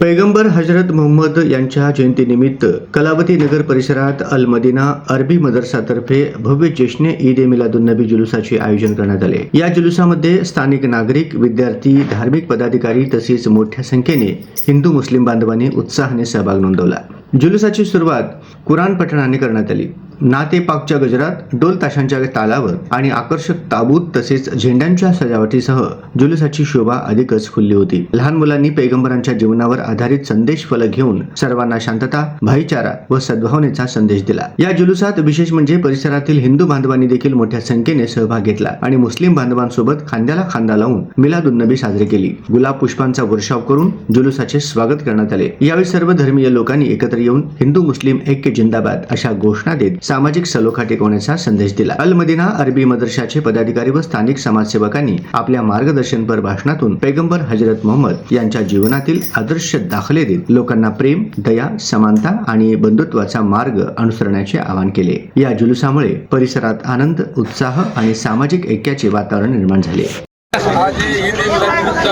पैगंबर हजरत मोहम्मद यांच्या जयंतीनिमित्त कलावती नगर परिसरात अल मदिना अरबी मदरसातर्फे भव्य जश्ने ईद ए मिलादुन्नबी जुलुसाचे आयोजन करण्यात आले. या जुलुसामध्ये स्थानिक नागरिक विद्यार्थी धार्मिक पदाधिकारी तसेच मोठ्या संख्येने हिंदू मुस्लिम बांधवांनी उत्साहाने सहभाग नोंदवला. जुलुसाची सुरुवात कुराण पठणाने करण्यात आली. नातेपाकच्या गजरात डोल ताशांच्या तालावर आणि आकर्षक ताबूत तसेच झेंड्यांच्या सजावटीसह जुलुसाची शोभा अधिकच खुलली होती. लहान मुलांनी पैगंबरांच्या जीवनावर आधारित संदेश फलक घेऊन सर्वांना शांतता भाईचारा व सद्भावनेचा संदेश दिला. या जुलुसात विशेष म्हणजे परिसरातील हिंदू बांधवांनी देखील मोठ्या संख्येने सहभाग घेतला आणि मुस्लिम बांधवांसोबत खांद्याला खांदा लावून मिलादुन्नबी साजरी केली. गुलाब पुष्पांचा वर्षाव करून जुलुसाचे स्वागत करण्यात आले. यावेळी सर्व धर्मीय लोकांनी एकत्र येऊन हिंदू मुस्लिम ऐक्य जिंदाबाद अशा घोषणा देत सामाजिक सलोखा टिकवण्याचा संदेश दिला. अल मदिना अरबी मदरशाचे पदाधिकारी व स्थानिक समाजसेवकांनी आपल्या मार्गदर्शनपर भाषणातून पैगंबर हजरत मोहम्मद यांच्या जीवनातील आदर्श दाखले देत लोकांना प्रेम दया समानता आणि बंधुत्वाचा मार्ग अनुसरण्याचे आवाहन केले. या जुलुसामुळे परिसरात आनंद उत्साह आणि सामाजिक ऐक्याचे वातावरण निर्माण झाले. आज ईद मिलादनिमित्त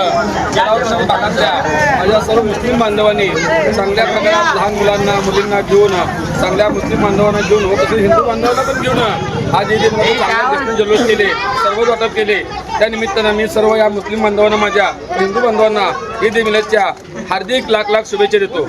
गावाच्या भागातल्या माझ्या सर्व मुस्लिम बांधवांनी चांगल्या प्रकारात लहान मुलांना मुलींना घेऊन चांगल्या मुस्लिम बांधवांना घेऊन व तसेच हिंदू बांधवांना पण घेऊन आज ईद चांगल्या दृष्टीने जल्लोष केले सर्व वाटप केले. त्या निमित्तानं मी सर्व या मुस्लिम बांधवांना माझ्या हिंदू बांधवांना ईद मिलादच्या हार्दिक लाख लाख शुभेच्छा देतो.